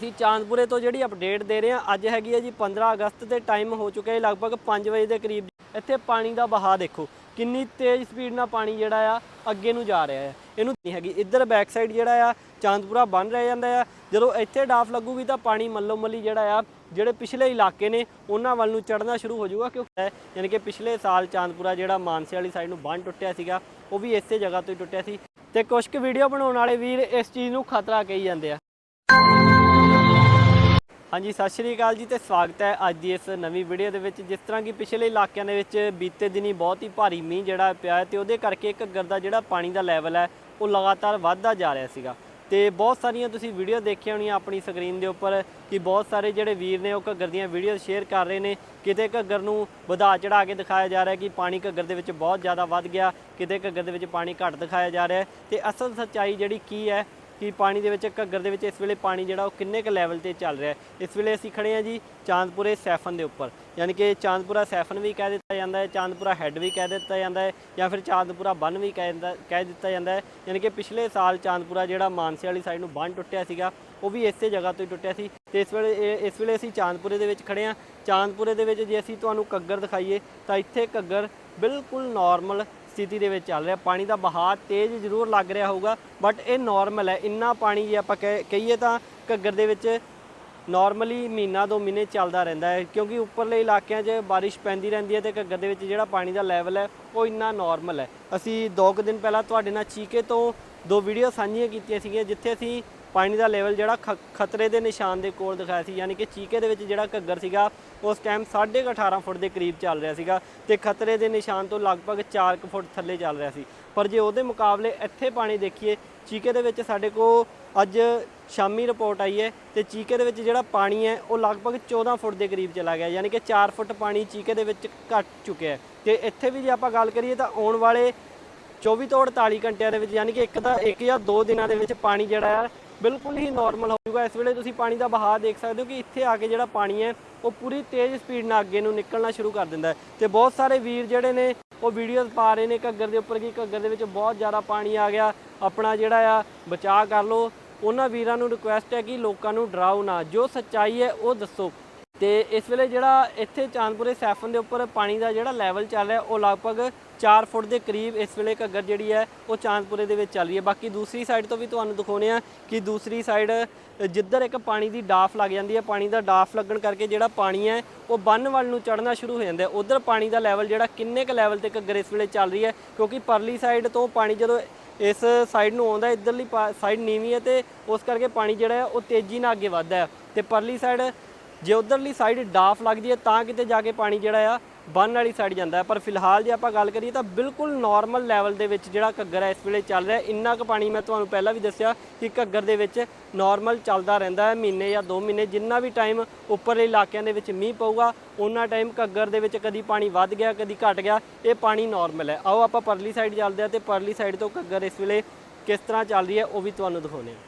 ਅਸੀਂ ਚਾਂਦਪੁਰੇ ਤੋਂ ਜਿਹੜੀ ਅਪਡੇਟ ਦੇ ਰਹੇ ਹਾਂ, ਅੱਜ ਹੈਗੀ ਹੈ ਜੀ 15 ਅਗਸਤ ਤੇ ਟਾਈਮ ਹੋ ਚੁੱਕਿਆ ਹੈ, ਲਗਭਗ 5 ਵਜੇ ਦੇ ਕਰੀਬ ਇੱਥੇ ਪਾਣੀ ਦਾ ਬਹਾਅ ਦੇਖੋ, ਕਿੰਨੀ ਤੇਜ਼ ਸਪੀਡ ਨਾਲ ਪਾਣੀ ਜਿਹੜਾ ਆ, ਅੱਗੇ ਨੂੰ ਜਾ ਰਿਹਾ ਹੈ। ਇਹਨੂੰ ਨਹੀਂ ਹੈਗੀ, ਇੱਧਰ ਬੈਕ ਸਾਈਡ ਜਿਹੜਾ ਆ, ਚਾਂਦਪੁਰਾ ਬੰਨ ਰਹਿ ਜਾਂਦਾ ਆ। ਜਦੋਂ ਇੱਥੇ ਡਾਫ ਲੱਗੂਗੀ ਤਾਂ ਪਾਣੀ ਮੱਲੋ ਮੱਲੀ ਜਿਹੜਾ ਆ, ਜਿਹੜੇ ਪਿਛਲੇ ਇਲਾਕੇ ਨੇ, ਉਹਨਾਂ ਵੱਲ ਨੂੰ ਚੜਨਾ ਸ਼ੁਰੂ ਹੋ ਜਾਊਗਾ, ਕਿਉਂਕਿ ਯਾਨੀ ਕਿ ਪਿਛਲੇ ਸਾਲ ਚਾਂਦਪੁਰਾ ਜਿਹੜਾ ਮਾਨਸੇ ਵਾਲੀ ਸਾਈਡ ਨੂੰ ਬੰਨ ਟੁੱਟਿਆ ਸੀਗਾ, ਉਹ ਵੀ ਇਸੇ ਜਗ੍ਹਾ ਤੋਂ ਹੀ ਟੁੱਟਿਆ ਸੀ। ਤੇ ਕੁਝ ਕੁ ਵੀਡੀਓ ਬਣਾਉਣ ਵਾਲੇ ਵੀਰ ਇਸ ਚੀਜ਼ ਨੂੰ ਖਤਰਾ ਕਹੀ ਜਾਂਦੇ ਆ। ਹਾਂਜੀ, ਸਤਿ ਸ਼੍ਰੀ ਅਕਾਲ ਜੀ ਤੇ ਸਵਾਗਤ ਹੈ ਅੱਜ ਦੀ ਇਸ ਨਵੀਂ ਵੀਡੀਓ ਦੇ ਵਿੱਚ। ਜਿਸ ਤਰ੍ਹਾਂ ਕਿ ਪਿਛਲੇ ਇਲਾਕਿਆਂ ਦੇ ਵਿੱਚ ਬੀਤੇ ਦਿਨੀ ਬਹੁਤ ਹੀ ਭਾਰੀ ਮੀਂਹ ਜਿਹੜਾ ਪਿਆ ਹੈ ਤੇ ਉਹਦੇ ਕਰਕੇ ਘੱਗਰ ਦਾ ਜਿਹੜਾ ਪਾਣੀ ਦਾ ਲੈਵਲ ਹੈ, ਉਹ ਲਗਾਤਾਰ ਵੱਧਦਾ ਜਾ ਰਿਹਾ ਸੀਗਾ। ਤੇ ਬਹੁਤ ਸਾਰੀਆਂ ਤੁਸੀਂ ਵੀਡੀਓ ਦੇਖੀਆਂ ਹੋਣੀਆਂ ਆਪਣੀ ਸਕਰੀਨ ਦੇ ਉੱਪਰ ਕਿ ਬਹੁਤ ਸਾਰੇ ਜਿਹੜੇ ਵੀਰ ਨੇ ਉਹ ਘੱਗਰ ਦੀਆਂ ਵੀਡੀਓ ਸ਼ੇਅਰ ਕਰ ਰਹੇ ਨੇ। ਕਿਤੇ ਘੱਗਰ ਨੂੰ ਵਧਾ ਚੜਾ ਕੇ ਦਿਖਾਇਆ ਜਾ ਰਿਹਾ ਕਿ ਪਾਣੀ ਘੱਗਰ ਦੇ ਵਿੱਚ ਬਹੁਤ ਜ਼ਿਆਦਾ ਵੱਧ ਗਿਆ, ਕਿਤੇ ਘੱਗਰ ਦੇ ਵਿੱਚ ਪਾਣੀ ਘੱਟ ਦਿਖਾਇਆ ਜਾ ਰਿਹਾ ਹੈ। ਤੇ ਅਸਲ ਸੱਚਾਈ ਜਿਹੜੀ ਕੀ ਹੈ ਕਿ ਪਾਣੀ ਦੇ ਵਿੱਚ ਘੱਗਰ ਦੇ ਵਿੱਚ ਇਸ ਵੇਲੇ ਪਾਣੀ ਜਿਹੜਾ ਉਹ ਕਿੰਨੇ ਕੁ ਲੈਵਲ ਤੇ ਚੱਲ ਰਿਹਾ ਹੈ। ਇਸ ਵੇਲੇ ਅਸੀਂ ਖੜੇ ਹਾਂ ਜੀ ਚਾਂਦਪੁਰੇ ਸੈਫਨ ਦੇ ਉੱਪਰ। ਯਾਨੀ ਕਿ ਚਾਂਦਪੁਰਾ ਸੈਫਨ ਵੀ ਕਹਿ ਦਿੱਤਾ ਜਾਂਦਾ ਹੈ, ਚਾਂਦਪੁਰਾ ਹੈੱਡ ਵੀ ਕਹਿ ਦਿੱਤਾ ਜਾਂਦਾ ਹੈ ਜਾਂ ਫਿਰ ਚਾਂਦਪੁਰਾ ਬੰਨ ਵੀ ਕਹਿ ਦਿੰਦਾ- ਕਹਿ ਦਿੱਤਾ ਜਾਂਦਾ ਹੈ। ਯਾਨੀ ਕਿ ਪਿਛਲੇ ਸਾਲ ਚਾਂਦਪੁਰਾ ਜਿਹੜਾ ਮਾਨਸੇ ਵਾਲੀ ਸਾਈਡ ਨੂੰ ਬੰਨ ਟੁੱਟਿਆ ਸੀਗਾ, ਉਹ ਵੀ ਇਸੇ ਜਗ੍ਹਾ ਤੋਂ ਹੀ ਟੁੱਟਿਆ ਸੀ। ਤੇ ਇਸ ਵੇਲੇ ਇਹ- ਇਸ ਵੇਲੇ ਅਸੀਂ ਚਾਂਦਪੁਰੇ ਦੇ ਵਿੱਚ ਖੜੇ ਹਾਂ। ਚਾਂਦਪੁਰੇ ਦੇ ਵਿੱਚ ਜੇ ਅਸੀਂ ਤੁਹਾਨੂੰ ਘੱਗਰ ਦਿਖਾਈਏ, ਤਾਂ ਇੱਥੇ ਘੱਗਰ ਬਿਲਕੁਲ ਨਾਰਮਲ ਸਥਿਤੀ ਦੇ ਵਿੱਚ ਚੱਲ ਰਿਹਾ। ਪਾਣੀ ਦਾ ਬਹਾਅ ਤੇਜ਼ ਜ਼ਰੂਰ ਲੱਗ ਰਿਹਾ ਹੋਊਗਾ ਬਟ ਇਹ ਨਾਰਮਲ ਹੈ। ਇੰਨਾ ਪਾਣੀ ਜੇ ਆਪਾਂ ਕਹਿ- ਕਹੀਏ ਤਾਂ ਘੱਗਰ ਦੇ ਵਿੱਚ ਨਾਰਮਲੀ ਮਹੀਨਾ ਦੋ ਮਹੀਨੇ ਚੱਲਦਾ ਰਹਿੰਦਾ ਹੈ, ਕਿਉਂਕਿ ਉੱਪਰਲੇ ਇਲਾਕਿਆਂ 'ਚ ਬਾਰਿਸ਼ ਪੈਂਦੀ ਰਹਿੰਦੀ ਹੈ ਤੇ ਘੱਗਰ ਦੇ ਵਿੱਚ ਜਿਹੜਾ ਪਾਣੀ ਦਾ ਲੈਵਲ ਹੈ, ਉਹ ਇੰਨਾ ਨਾਰਮਲ ਹੈ। ਅਸੀਂ ਦੋ ਕੁ ਦਿਨ ਪਹਿਲਾਂ ਤੁਹਾਡੇ ਨਾਲ ਚੀਕੇ ਤੋਂ ਦੋ ਵੀਡੀਓ ਸਾਂਝੀਆਂ ਕੀਤੀਆਂ ਸੀਗੀਆਂ, ਜਿੱਥੇ ਅਸੀਂ ਪਾਣੀ ਦਾ ਲੈਵਲ ਜਿਹੜਾ ਖ- ਖਤਰੇ ਦੇ ਨਿਸ਼ਾਨ ਦੇ ਕੋਲ ਦਿਖਾਇਆ ਸੀ, ਯਾਨੀ ਕਿ ਚੀਕੇ ਦੇ ਵਿੱਚ ਜਿਹੜਾ ਘੱਗਰ ਸੀਗਾ, ਉਸ ਟਾਈਮ 18.5 ਫੁੱਟ ਦੇ ਕਰੀਬ ਚੱਲ ਰਿਹਾ ਸੀਗਾ ਤੇ ਖਤਰੇ ਦੇ ਨਿਸ਼ਾਨ ਤੋਂ ਲਗਭਗ 4 ਫੁੱਟ ਥੱਲੇ ਚੱਲ ਰਿਹਾ ਸੀ। ਪਰ ਜੇ ਉਹਦੇ ਮੁਕਾਬਲੇ ਇੱਥੇ ਪਾਣੀ ਦੇਖੀਏ, ਚੀਕੇ ਦੇ ਵਿੱਚ ਸਾਡੇ ਕੋਲ ਅੱਜ ਸ਼ਾਮੀ ਰਿਪੋਰਟ ਆਈ ਹੈ ਤੇ ਚੀਕੇ ਦੇ ਵਿੱਚ ਜਿਹੜਾ ਪਾਣੀ ਹੈ, ਉਹ ਲਗਭਗ 14 ਫੁੱਟ ਦੇ ਕਰੀਬ ਚਲਾ ਗਿਆ, ਯਾਨੀ ਕਿ 4 ਫੁੱਟ ਪਾਣੀ ਚੀਕੇ ਦੇ ਵਿੱਚ ਘਟ ਚੁੱਕਿਆ ਹੈ। ਤੇ ਇੱਥੇ ਵੀ ਜੇ ਆਪਾਂ ਗੱਲ ਕਰੀਏ ਤਾਂ ਆਉਣ ਵਾਲੇ 24 ਤੋਂ 48 ਘੰਟਿਆਂ ਦੇ ਵਿੱਚ, ਯਾਨੀ ਕਿ ਇੱਕ ਤਾਂ ਇੱਕ ਜਾਂ ਦੋ ਦਿਨਾਂ ਦੇ ਵਿੱਚ ਪਾਣੀ ਜਿਹੜਾ ਹੈ ਬਿਲਕੁਲ ਹੀ ਨਾਰਮਲ ਹੋ ਜਾਊਗਾ ਇਸ ਵੇਲੇ ਤੁਸੀਂ ਪਾਣੀ ਦਾ ਬਹਾਅ ਦੇਖ ਸਕਦੇ ਹੋ ਕਿ ਇੱਥੇ ਆ ਕੇ ਜਿਹੜਾ ਪਾਣੀ ਹੈ, ਉਹ ਪੂਰੀ ਤੇਜ਼ ਸਪੀਡ ਨਾਲ ਅੱਗੇ ਨੂੰ ਨਿਕਲਣਾ ਸ਼ੁਰੂ ਕਰ ਦਿੰਦਾ ਹੈ। ਤੇ ਬਹੁਤ ਸਾਰੇ ਵੀਰ ਜਿਹੜੇ ਨੇ, ਉਹ ਵੀਡੀਓਜ਼ ਪਾ ਰਹੇ ਨੇ ਘੱਗਰ ਦੇ ਉੱਪਰ ਕਿ ਘੱਗਰ ਦੇ ਵਿੱਚ ਬਹੁਤ ਜ਼ਿਆਦਾ ਪਾਣੀ ਆ ਗਿਆ। ਆਪਣਾ ਜਿਹੜਾ ਆ, ਬਚਾਅ ਕਰ ਲਓ। ਉਹਨਾਂ ਵੀਰਾਂ ਨੂੰ ਰਿਕੁਐਸਟ ਹੈ ਕਿ ਲੋਕਾਂ ਨੂੰ ਡਰਾਓ ਨਾ। ਜੋ ਸੱਚਾਈ ਹੈ, ਉਹ ਦੱਸੋ। ਤੇ ਇਸ ਵੇਲੇ ਜਿਹੜਾ ਇੱਥੇ ਚਾਂਦਪੁਰੇ ਸੈਫਨ ਦੇ ਉੱਪਰ ਪਾਣੀ ਦਾ ਜਿਹੜਾ ਲੈਵਲ ਚੱਲ ਰਿਹਾ, ਉਹ ਲਗਭਗ 4 ਫੁੱਟ ਦੇ ਕਰੀਬ ਇਸ ਵੇਲੇ ਘੱਗਰ ਜਿਹੜੀ ਹੈ ਉਹ ਚਾਂਦਪੁਰੇ ਦੇ ਵਿੱਚ ਚੱਲ ਰਹੀ ਹੈ। ਬਾਕੀ ਦੂਸਰੀ ਸਾਈਡ ਤੋਂ ਵੀ ਤੁਹਾਨੂੰ ਦਿਖਾਉਣੇ ਆ ਕਿ ਦੂਸਰੀ ਸਾਈਡ ਜਿੱਧਰ ਇੱਕ ਪਾਣੀ ਦੀ ਡਾਫ ਲੱਗ ਜਾਂਦੀ ਹੈ, ਪਾਣੀ ਦਾ ਡਾਫ ਲੱਗਣ ਕਰਕੇ ਜਿਹੜਾ ਪਾਣੀ ਹੈ ਉਹ ਬੰਨ ਵੱਲ ਨੂੰ ਚੜਨਾ ਸ਼ੁਰੂ ਹੋ ਜਾਂਦਾ ਹੈ। ਉਧਰ ਪਾਣੀ ਦਾ ਲੈਵਲ ਜਿਹੜਾ ਕਿੰਨੇ ਕੁ ਲੈਵਲ ਤੇ ਘੱਗਰ ਇਸ ਵੇਲੇ ਚੱਲ ਰਹੀ ਹੈ, ਕਿਉਂਕਿ ਪਰਲੀ ਸਾਈਡ ਤੋਂ ਪਾਣੀ ਜਦੋਂ ਇਸ ਸਾਈਡ ਨੂੰ ਆਉਂਦਾ ਇਧਰਲੀ ਸਾਈਡ ਨੀਵੀਂ ਹੈ ਤੇ ਉਸ ਕਰਕੇ ਪਾਣੀ ਜਿਹੜਾ ਹੈ ਉਹ ਤੇਜ਼ੀ ਨਾਲ ਅੱਗੇ ਵੱਧਦਾ ਹੈ। ਤੇ ਪਰਲੀ ਸਾਈਡ ਜੇ ਉਧਰਲੀ ਸਾਈਡ ਡਾਫ ਲੱਗਦੀ ਹੈ ਤਾਂ ਕਿਤੇ ਜਾ ਕੇ ਪਾਣੀ ਜਿਹੜਾ ਆ ਬੰਨ ਵਾਲੀ ਸਾਈਡ ਜਾਂਦਾ ਹੈ, ਪਰ ਫਿਲਹਾਲ ਜੇ ਆਪਾਂ ਗੱਲ ਕਰੀਏ ਤਾਂ ਬਿਲਕੁਲ ਨਾਰਮਲ ਲੈਵਲ ਦੇ ਵਿੱਚ ਜਿਹੜਾ ਘੱਗਰ ਹੈ, ਇਸ ਵੇਲੇ ਚੱਲ ਰਿਹਾ ਇੰਨਾ ਕੁ ਪਾਣੀ ਮੈਂ ਤੁਹਾਨੂੰ ਪਹਿਲਾਂ ਵੀ ਦੱਸਿਆ ਕਿ ਘੱਗਰ ਦੇ ਵਿੱਚ ਨਾਰਮਲ ਚੱਲਦਾ ਰਹਿੰਦਾ ਹੈ, ਮਹੀਨੇ ਜਾਂ 2 ਮਹੀਨੇ ਜਿੰਨਾ ਵੀ ਟਾਈਮ ਉੱਪਰਲੇ ਇਲਾਕਿਆਂ ਦੇ ਵਿੱਚ ਮੀਂਹ ਪਊਗਾ ਉਹਨਾਂ ਟਾਈਮ ਘੱਗਰ ਦੇ ਵਿੱਚ ਕਦੀ ਪਾਣੀ ਵੱਧ ਗਿਆ, ਕਦੀ ਘਟ ਗਿਆ, ਇਹ ਪਾਣੀ ਨਾਰਮਲ ਹੈ। ਆਓ ਆਪਾਂ ਪਰਲੀ ਸਾਈਡ ਚੱਲਦੇ ਆ ਤੇ ਪਰਲੀ ਸਾਈਡ ਤੋਂ ਘੱਗਰ ਇਸ ਵੇਲੇ ਕਿਸ ਤਰ੍ਹਾਂ ਚੱਲ ਰਹੀ ਹੈ, ਉਹ ਵੀ ਤੁਹਾਨੂੰ ਦਿਖਾਉਂਦੇ ਹਾਂ।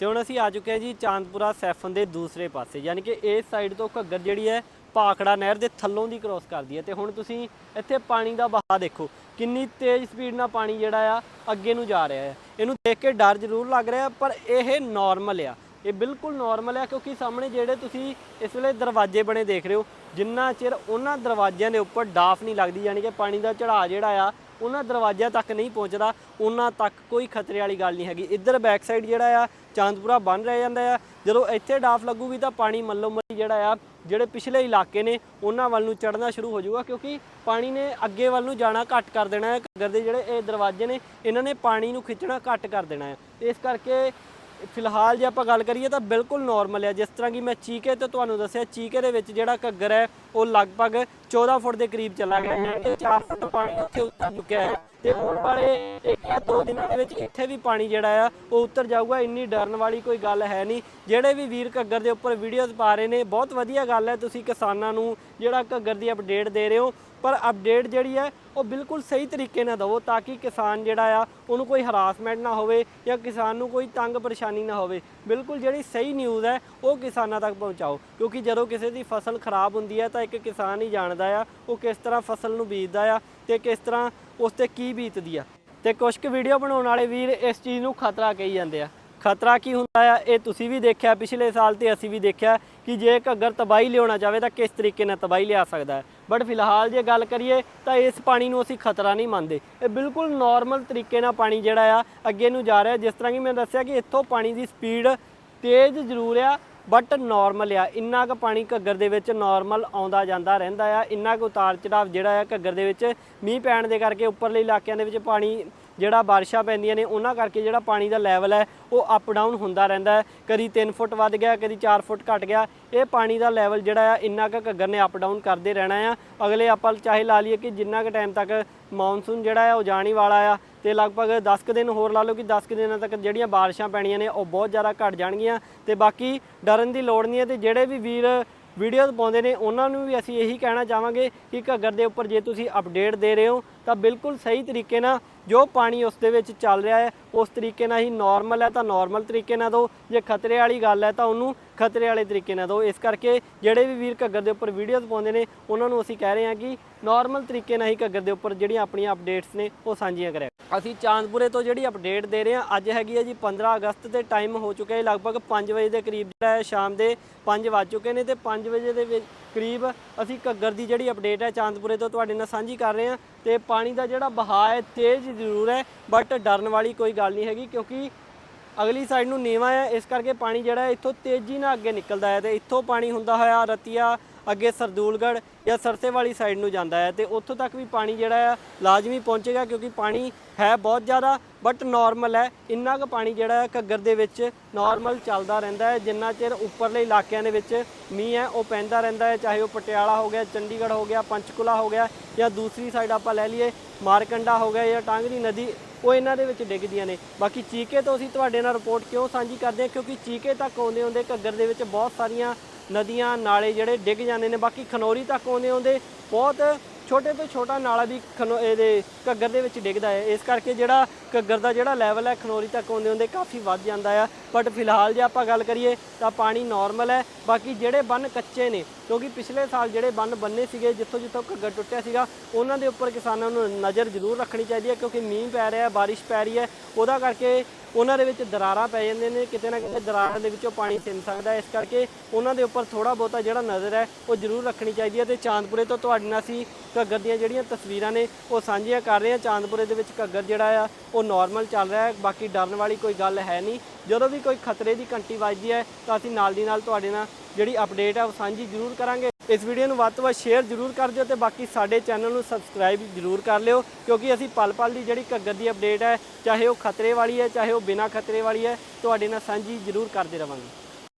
ਤੇ ਹੁਣ ਅਸੀਂ ਆ ਚੁੱਕੇ ਹਾਂ ਜੀ ਚਾਂਦਪੁਰਾ ਸੈਫਨ ਦੇ ਦੂਸਰੇ ਪਾਸੇ, ਯਾਨੀ ਕਿ ਇਸ ਸਾਈਡ ਤੋਂ ਘੱਗਰ ਜਿਹੜੀ ਹੈ ਭਾਖੜਾ ਨਹਿਰ ਦੇ ਥੱਲੋਂ ਦੀ ਕ੍ਰੋਸ ਕਰਦੀ ਹੈ ਤੇ ਹੁਣ ਤੁਸੀਂ ਇੱਥੇ ਪਾਣੀ ਦਾ ਵਹਾਅ ਦੇਖੋ, ਕਿੰਨੀ ਤੇਜ਼ ਸਪੀਡ ਨਾਲ ਪਾਣੀ ਜਿਹੜਾ ਆ ਅੱਗੇ ਨੂੰ ਜਾ ਰਿਹਾ ਹੈ ਇਹਨੂੰ ਦੇਖ ਕੇ ਡਰ ਜ਼ਰੂਰ ਲੱਗ ਰਿਹਾ, ਪਰ ਇਹ ਨਾਰਮਲ ਆ। ਇਹ ਬਿਲਕੁਲ ਨਾਰਮਲ ਆ ਕਿਉਂਕਿ ਸਾਹਮਣੇ ਜਿਹੜੇ ਤੁਸੀਂ ਇਸ ਵੇਲੇ ਦਰਵਾਜ਼ੇ ਬਣੇ ਦੇਖ ਰਹੇ ਹੋ, ਜਿੰਨਾ ਚਿਰ ਉਹਨਾਂ ਦਰਵਾਜ਼ਿਆਂ ਦੇ ਉੱਪਰ ਡਾਫ ਨਹੀਂ ਲੱਗਦੀ, ਯਾਨੀ ਕਿ ਪਾਣੀ ਦਾ ਚੜਾਅ ਜਿਹੜਾ ਆ, ਉਹਨਾਂ ਦਰਵਾਜ਼ਿਆਂ ਤੱਕ ਨਹੀਂ ਪਹੁੰਚਦਾ, ਉਹਨਾਂ ਤੱਕ ਕੋਈ ਖਤਰੇ ਵਾਲੀ ਗੱਲ ਨਹੀਂ ਹੈਗੀ। ਇੱਧਰ ਬੈਕ ਸਾਈਡ ਜਿਹੜਾ ਆ, ਚਾਂਦਪੁਰਾ ਬਣ ਰਹਿ ਜਾਂਦਾ ਆ ਜਦੋਂ ਇੱਥੇ ਡਾਫ ਲੱਗੂਗੀ ਤਾਂ ਪਾਣੀ ਮੱਲੋ ਮੱਲੀ ਜਿਹੜਾ ਆ, ਜਿਹੜੇ ਪਿਛਲੇ ਇਲਾਕੇ ਨੇ, ਉਹਨਾਂ ਵੱਲ ਨੂੰ ਚੜਨਾ ਸ਼ੁਰੂ ਹੋ ਜਾਊਗਾ, ਕਿਉਂਕਿ ਪਾਣੀ ਨੇ ਅੱਗੇ ਵੱਲ ਨੂੰ ਜਾਣਾ ਘੱਟ ਕਰ ਦੇਣਾ ਹੈ। ਘੱਗਰ ਦੇ ਜਿਹੜੇ ਇਹ ਦਰਵਾਜ਼ੇ ਨੇ, ਇਹਨਾਂ ਨੇ ਪਾਣੀ ਨੂੰ ਖਿੱਚਣਾ ਘੱਟ ਕਰ ਦੇਣਾ ਹੈ। ਇਸ ਕਰਕੇ ਫਿਲਹਾਲ ਜੇ ਆਪਾਂ ਗੱਲ ਕਰੀਏ ਤਾਂ ਬਿਲਕੁਲ ਨਾਰਮਲ ਹੈ। ਜਿਸ ਤਰ੍ਹਾਂ ਕਿ ਮੈਂ ਚੀਕੇ ਤੋਂ ਤੁਹਾਨੂੰ ਦੱਸਿਆ, ਚੀਕੇ ਦੇ ਵਿੱਚ ਜਿਹੜਾ ਘੱਗਰ ਹੈ, ਉਹ ਲਗਭਗ 14 ਫੁੱਟ ਦੇ ਕਰੀਬ ਚਲਾ ਗਿਆ ਹੈ ਤੇ 4 ਫੁੱਟ ਪਾਣੀ ਉੱਥੇ ਉਤਰ ਚੁੱਕਿਆ ਹੈ। ਤੇ ਆਉਣ ਵਾਲੇ ਇੱਕ ਦੋ ਦਿਨਾਂ ਦੇ ਵਿੱਚ ਇੱਥੇ ਵੀ ਪਾਣੀ ਜਿਹੜਾ ਆ, ਉਹ ਉੱਤਰ ਜਾਊਗਾ। ਇੰਨੀ ਡਰਨ ਵਾਲੀ ਕੋਈ ਗੱਲ ਹੈ ਨਹੀਂ। ਜਿਹੜੇ ਵੀ ਵੀਰ ਘੱਗਰ ਦੇ ਉੱਪਰ ਵੀਡੀਓਜ਼ ਪਾ ਰਹੇ ਨੇ, ਬਹੁਤ ਵਧੀਆ ਗੱਲ ਹੈ। ਤੁਸੀਂ ਕਿਸਾਨਾਂ ਨੂੰ ਜਿਹੜਾ ਘੱਗਰ ਦੀ ਅਪਡੇਟ ਦੇ ਰਹੇ ਹੋ, ਪਰ ਅਪਡੇਟ ਜਿਹੜੀ ਹੈ, ਉਹ ਬਿਲਕੁਲ ਸਹੀ ਤਰੀਕੇ ਨਾਲ ਦਿਵੋ ਤਾਂ ਕਿ ਕਿਸਾਨ ਜਿਹੜਾ ਆ, ਉਹਨੂੰ ਕੋਈ ਹਰਾਸਮੈਂਟ ਨਾ ਹੋਵੇ ਜਾਂ ਕਿਸਾਨ ਨੂੰ ਕੋਈ ਤੰਗ ਪਰੇਸ਼ਾਨੀ ਨਾ ਹੋਵੇ। ਬਿਲਕੁਲ ਜਿਹੜੀ ਸਹੀ ਨਿਊਜ਼ ਹੈ, ਉਹ ਕਿਸਾਨਾਂ ਤੱਕ ਪਹੁੰਚਾਓ। ਕਿਉਂਕਿ ਜਦੋਂ ਕਿਸੇ ਦੀ ਫਸਲ ਖਰਾਬ ਹੁੰਦੀ ਹੈ, ਤਾਂ ਇੱਕ ਕਿਸਾਨ ਹੀ ਜਾਣਦਾ ਆ, ਉਹ ਕਿਸ ਤਰ੍ਹਾਂ ਫਸਲ ਨੂੰ ਬੀਜਦਾ ਆ ਤੇ ਕਿਸ ਤਰ੍ਹਾਂ ਉਸ ਤੇ ਕੀ ਬੀਤਦੀ ਆ। ਤੇ ਕੁਝ ਕੁ ਵੀਡੀਓ ਬਣਾਉਣ ਵਾਲੇ ਵੀਰ ਇਸ ਚੀਜ਼ ਨੂੰ ਖਤਰਾ ਕਹੀ ਜਾਂਦੇ ਆ। ਖਤਰਾ ਕੀ ਹੁੰਦਾ ਆ, ਇਹ ਤੁਸੀਂ ਵੀ ਦੇਖਿਆ, ਪਿਛਲੇ ਸਾਲ ਤੇ ਅਸੀਂ ਵੀ ਦੇਖਿਆ ਕਿ ਜੇ ਘੱਗਰ ਤਬਾਹੀ ਲਿਆਉਣਾ ਚਾਹਵੇ ਤਾਂ ਕਿਸ ਤਰੀਕੇ ਨਾਲ ਤਬਾਹੀ ਲਿਆ ਸਕਦਾ ਹੈ। ਬਟ ਫਿਲਹਾਲ ਜੇ ਗੱਲ ਕਰੀਏ ਤਾਂ ਇਸ ਪਾਣੀ ਨੂੰ ਅਸੀਂ ਖਤਰਾ ਨਹੀਂ ਮੰਨਦੇ। ਇਹ ਬਿਲਕੁਲ ਨਾਰਮਲ ਤਰੀਕੇ ਨਾਲ ਪਾਣੀ ਜਿਹੜਾ ਆ ਅੱਗੇ ਨੂੰ ਜਾ ਰਿਹਾ, ਜਿਸ ਤਰ੍ਹਾਂ ਕਿ ਮੈਂ ਦੱਸਿਆ ਕਿ ਇੱਥੋਂ ਪਾਣੀ ਦੀ ਸਪੀਡ ਤੇਜ਼ ਜ਼ਰੂਰ ਆ ਬਟ ਨਾਰਮਲ ਆ। ਇੰਨਾ ਕੁ ਪਾਣੀ ਘੱਗਰ ਦੇ ਵਿੱਚ ਨਾਰਮਲ ਆਉਂਦਾ ਜਾਂਦਾ ਰਹਿੰਦਾ ਆ। ਇੰਨਾ ਕੁ ਉਤਾਰ ਚੜਾਵ ਜਿਹੜਾ ਆ ਘੱਗਰ ਦੇ ਵਿੱਚ ਮੀਂਹ ਪੈਣ ਦੇ ਕਰਕੇ ਉੱਪਰਲੇ ਇਲਾਕਿਆਂ ਦੇ ਵਿੱਚ ਪਾਣੀ ਜਿਹੜਾ ਬਾਰਿਸ਼ਾਂ ਪੈਂਦੀਆਂ ਨੇ, ਉਹਨਾਂ ਕਰਕੇ ਜਿਹੜਾ ਪਾਣੀ ਦਾ ਲੈਵਲ ਹੈ ਉਹ ਅਪ ਡਾਊਨ ਹੁੰਦਾ ਰਹਿੰਦਾ ਹੈ ਕਦੀ 3 ਫੁੱਟ ਵੱਧ ਗਿਆ, ਕਦੀ 4 ਫੁੱਟ ਘਟ ਗਿਆ। ਇਹ ਪਾਣੀ ਦਾ ਲੈਵਲ ਜਿਹੜਾ ਆ, ਇੰਨਾ ਕੁ ਘੱਗਰ ਨੇ ਅਪ ਡਾਊਨ ਕਰਦੇ ਰਹਿਣਾ ਆ। ਅਗਲੇ ਆਪਾਂ ਚਾਹੇ ਲਾ ਲਈਏ ਕਿ ਜਿੰਨਾ ਕੁ ਟਾਈਮ ਤੱਕ ਮੌਨਸੂਨ ਜਿਹੜਾ ਆ, ਉਹ ਜਾਣੀ ਵਾਲਾ ਆ। ਤੇ ਲਗਭਗ 10 ਕੁ ਦਿਨ ਹੋਰ ਲਾ ਲਓ ਕਿ 10 ਕੁ ਦਿਨਾਂ ਤੱਕ ਜਿਹੜੀਆਂ ਬਾਰਿਸ਼ਾਂ ਪੈਣੀਆਂ ਨੇ, ਉਹ ਬਹੁਤ ਜ਼ਿਆਦਾ ਘਟ ਜਾਣਗੀਆਂ। ਤੇ ਬਾਕੀ ਡਰਨ ਦੀ ਲੋੜ ਨਹੀਂ ਹੈ ਤੇ ਜਿਹੜੇ ਵੀ ਵੀਰ ਵੀਡੀਓ ਪਾਉਂਦੇ ਨੇ, ਉਹਨਾਂ ਨੂੰ ਵੀ ਅਸੀਂ ਇਹੀ ਕਹਿਣਾ ਚਾਹਾਂਗੇ ਕਿ ਘੱਗਰ ਦੇ ਉੱਪਰ ਜੇ ਤੁਸੀਂ ਅਪਡੇਟ ਦੇ ਰਹੇ ਹੋ, ਤਾਂ ਬਿਲਕੁਲ ਸਹੀ ਤਰੀਕੇ ਨਾਲ ਜੋ ਪਾਣੀ ਉਸ ਦੇ ਵਿੱਚ ਚੱਲ ਰਿਹਾ ਹੈ, ਉਸ ਤਰੀਕੇ ਨਾਲ ਹੀ ਨਾਰਮਲ ਹੈ, ਤਾਂ ਨਾਰਮਲ ਤਰੀਕੇ ਨਾਲ ਦਿਓ ਜੇ ਖਤਰੇ ਵਾਲੀ ਗੱਲ ਹੈ, ਤਾਂ ਉਹਨੂੰ ਖਤਰੇ ਵਾਲੇ ਤਰੀਕੇ ਨਾਲ ਦਿਓ ਇਸ ਕਰਕੇ ਜਿਹੜੇ ਵੀ ਵੀਰ ਘੱਗਰ ਦੇ ਉੱਪਰ ਵੀਡੀਓਜ਼ ਪਾਉਂਦੇ ਨੇ, ਉਹਨਾਂ ਨੂੰ ਅਸੀਂ ਕਹਿ ਰਹੇ ਹਾਂ ਕਿ ਨਾਰਮਲ ਤਰੀਕੇ ਨਾਲ ਹੀ ਘੱਗਰ ਦੇ ਉੱਪਰ ਜਿਹੜੀਆਂ ਆਪਣੀਆਂ ਅਪਡੇਟਸ ਨੇ, ਉਹ ਸਾਂਝੀਆਂ ਕਰਿਆ ਅਸੀਂ ਚਾਂਦਪੁਰੇ ਤੋਂ ਜਿਹੜੀ ਅਪਡੇਟ ਦੇ ਰਹੇ ਹਾਂ, ਅੱਜ ਹੈਗੀ ਹੈ ਜੀ 15 ਅਗਸਤ ਤੇ ਟਾਈਮ ਹੋ ਚੁੱਕਿਆ ਹੈ ਲਗਭਗ 5 ਵਜੇ ਦੇ ਕਰੀਬ ਜਿਹੜਾ ਹੈ, ਸ਼ਾਮ ਦੇ 5 ਵੱਜ ਚੁੱਕੇ ਨੇ ਤੇ 5 ਵਜੇ ਦੇ ਵਿੱਚ ਕਰੀਬ ਅਸੀਂ ਘੱਗਰ ਦੀ ਜਿਹੜੀ ਅਪਡੇਟ ਹੈ, ਚਾਂਦਪੁਰੇ ਤੋਂ ਤੁਹਾਡੇ ਨਾਲ ਸਾਂਝੀ ਕਰ ਰਹੇ ਹਾਂ ਤੇ ਪਾਣੀ ਦਾ ਜਿਹੜਾ ਬਹਾਅ ਹੈ, ਤੇਜ਼ ਜ਼ਰੂਰ ਹੈ ਬਟ ਡਰਨ ਵਾਲੀ ਕੋਈ ਗੱਲ ਨਹੀਂ ਹੈਗੀ ਕਿਉਂਕਿ ਅਗਲੀ ਸਾਈਡ ਨੂੰ ਨੀਵਾ ਹੈ, ਇਸ ਕਰਕੇ ਪਾਣੀ ਜਿਹੜਾ ਇੱਥੋਂ ਤੇਜ਼ੀ ਨਾਲ ਅੱਗੇ ਨਿਕਲਦਾ ਹੈ ਤੇ ਇੱਥੋਂ ਪਾਣੀ ਹੁੰਦਾ ਹੋਇਆ ਰਤੀਆ ਅੱਗੇ ਸਰਦੂਲਗੜ੍ਹ ਜਾਂ ਸਰਸੇ ਵਾਲੀ ਸਾਈਡ ਨੂੰ ਜਾਂਦਾ ਹੈ ਤੇ ਉੱਥੋਂ ਤੱਕ ਵੀ ਪਾਣੀ ਜਿਹੜਾ ਆ ਲਾਜ਼ਮੀ ਪਹੁੰਚੇਗਾ ਕਿਉਂਕਿ ਪਾਣੀ ਹੈ ਬਹੁਤ ਜ਼ਿਆਦਾ ਬਟ ਨਾਰਮਲ ਹੈ। ਇੰਨਾ ਕੁ ਪਾਣੀ ਜਿਹੜਾ ਹੈ ਘੱਗਰ ਦੇ ਵਿੱਚ ਨਾਰਮਲ ਚੱਲਦਾ ਰਹਿੰਦਾ ਹੈ। ਜਿੰਨਾ ਚਿਰ ਉੱਪਰਲੇ ਇਲਾਕਿਆਂ ਦੇ ਵਿੱਚ ਮੀਂਹ ਹੈ, ਉਹ ਪੈਂਦਾ ਰਹਿੰਦਾ ਹੈ। ਚਾਹੇ ਉਹ ਪਟਿਆਲਾ ਹੋ ਗਿਆ, ਚੰਡੀਗੜ੍ਹ ਹੋ ਗਿਆ, ਪੰਚਕੁਲਾ ਹੋ ਗਿਆ ਜਾਂ ਦੂਸਰੀ ਸਾਈਡ ਆਪਾਂ ਲੈ ਲਈਏ, ਮਾਰਕੰਡਾ ਹੋ ਗਿਆ ਜਾਂ ਟਾਂਗਰੀ ਨਦੀ, ਉਹ ਇਹਨਾਂ ਦੇ ਵਿੱਚ ਡਿੱਗਦੀਆਂ ਨੇ। ਬਾਕੀ ਚੀਕੇ ਤੋਂ ਅਸੀਂ ਤੁਹਾਡੇ ਨਾਲ ਰਿਪੋਰਟ ਕਿਉਂ ਸਾਂਝੀ ਕਰਦੇ ਹਾਂ? ਕਿਉਂਕਿ ਚੀਕੇ ਤੱਕ ਆਉਂਦੇ ਆਉਂਦੇ ਘੱਗਰ ਦੇ ਵਿੱਚ ਬਹੁਤ ਸਾਰੀਆਂ ਨਦੀਆਂ, ਨਾਲੇ ਜਿਹੜੇ ਡਿੱਗ ਜਾਂਦੇ ਨੇ, ਬਾਕੀ ਖਨੌਰੀ ਤੱਕ ਆਉਂਦੇ ਆਉਂਦੇ ਬਹੁਤ ਛੋਟੇ ਤੋਂ ਛੋਟਾ ਨਾਲਾ ਵੀ ਖਨੋ, ਇਹਦੇ ਘੱਗਰ ਦੇ ਵਿੱਚ ਡਿੱਗਦਾ ਹੈ। ਇਸ ਕਰਕੇ ਜਿਹੜਾ ਘੱਗਰ ਦਾ ਜਿਹੜਾ ਲੈਵਲ ਹੈ, ਖਨੌਰੀ ਤੱਕ ਆਉਂਦੇ ਆਉਂਦੇ ਕਾਫੀ ਵੱਧ ਜਾਂਦਾ ਆ। ਬਟ ਫਿਲਹਾਲ ਜੇ ਆਪਾਂ ਗੱਲ ਕਰੀਏ ਤਾਂ ਪਾਣੀ ਨਾਰਮਲ ਹੈ। ਬਾਕੀ ਜਿਹੜੇ ਬੰਨ ਕੱਚੇ ਨੇ, ਕਿਉਂਕਿ ਪਿਛਲੇ ਸਾਲ ਜਿਹੜੇ ਬੰਨ ਬੰਨੇ ਸੀਗੇ, ਜਿੱਥੋਂ ਜਿੱਥੋਂ ਘੱਗਰ ਟੁੱਟਿਆ ਸੀਗਾ, ਉਹਨਾਂ ਦੇ ਉੱਪਰ ਕਿਸਾਨਾਂ ਨੂੰ ਨਜ਼ਰ ਜ਼ਰੂਰ ਰੱਖਣੀ ਚਾਹੀਦੀ ਹੈ, ਕਿਉਂਕਿ ਮੀਂਹ ਪੈ ਰਿਹਾ, ਬਾਰਿਸ਼ ਪੈ ਰਹੀ ਹੈ। ਉਹਦਾ ਕਰਕੇ ਉਹਨਾਂ ਦੇ ਵਿੱਚ ਦਰਾਰਾਂ ਪੈ ਜਾਂਦੇ ਨੇ, ਕਿਤੇ ਨਾ ਕਿਤੇ ਦਰਾਰਾਂ ਦੇ ਵਿੱਚੋਂ ਪਾਣੀ ਸਿੰਮ ਸਕਦਾ ਇਸ ਕਰਕੇ ਉਹਨਾਂ ਦੇ ਉੱਪਰ ਥੋੜਾ ਬਹੁਤਾ ਜਿਹੜਾ ਨਜ਼ਰ ਹੈ, ਉਹ ਜ਼ਰੂਰ ਰੱਖਣੀ ਚਾਹੀਦੀ ਹੈ। ਤੇ ਚਾਂਦਪੁਰੇ ਤੋਂ ਤੁਹਾਡੇ ਨਾਲ ਅਸੀਂ ਘੱਗਰ ਦੀਆਂ ਜਿਹੜੀਆਂ ਤਸਵੀਰਾਂ ਨੇ, ਉਹ ਸਾਂਝੀਆਂ ਕਰ ਰਹੇ ਹਾਂ। ਚਾਂਦਪੁਰੇ ਦੇ ਵਿੱਚ ਘੱਗਰ ਜਿਹੜਾ ਆ, ਉਹ ਨਾਰਮਲ ਚੱਲ ਰਿਹਾ ਹੈ। ਬਾਕੀ ਡਰਨ ਵਾਲੀ ਕੋਈ ਗੱਲ ਹੈ ਨਹੀਂ। ਜਦੋਂ ਵੀ ਕੋਈ ਖਤਰੇ ਦੀ ਘੰਟੀ ਵੱਜਦੀ ਹੈ, ਤਾਂ ਅਸੀਂ ਨਾਲ ਦੀ ਨਾਲ ਤੁਹਾਡੇ ਨਾਲ ਜਿਹੜੀ ਅਪਡੇਟ ਹੈ, ਉਹ ਸਾਂਝੀ ਜ਼ਰੂਰ ਕਰਾਂਗੇ। ਇਸ ਵੀਡੀਓ ਨੂੰ ਵੱਧ ਤੋਂ ਵੱਧ ਸ਼ੇਅਰ ਜ਼ਰੂਰ ਕਰ ਦਿਓ ਤੇ ਬਾਕੀ ਸਾਡੇ ਚੈਨਲ ਨੂੰ ਸਬਸਕ੍ਰਾਈਬ ਜ਼ਰੂਰ ਕਰ ਲਿਓ, ਕਿਉਂਕਿ ਅਸੀਂ ਪਲ ਪਲ ਦੀ ਜਿਹੜੀ ਘੱਗਰ ਦੀ ਅਪਡੇਟ ਹੈ, ਚਾਹੇ ਉਹ ਖਤਰੇ ਵਾਲੀ ਹੈ, ਚਾਹੇ ਉਹ ਬਿਨਾਂ ਖਤਰੇ ਵਾਲੀ ਹੈ, ਤੁਹਾਡੇ ਨਾਲ ਸਾਂਝੀ ਜ਼ਰੂਰ ਕਰਦੇ ਰਵਾਂਗੇ।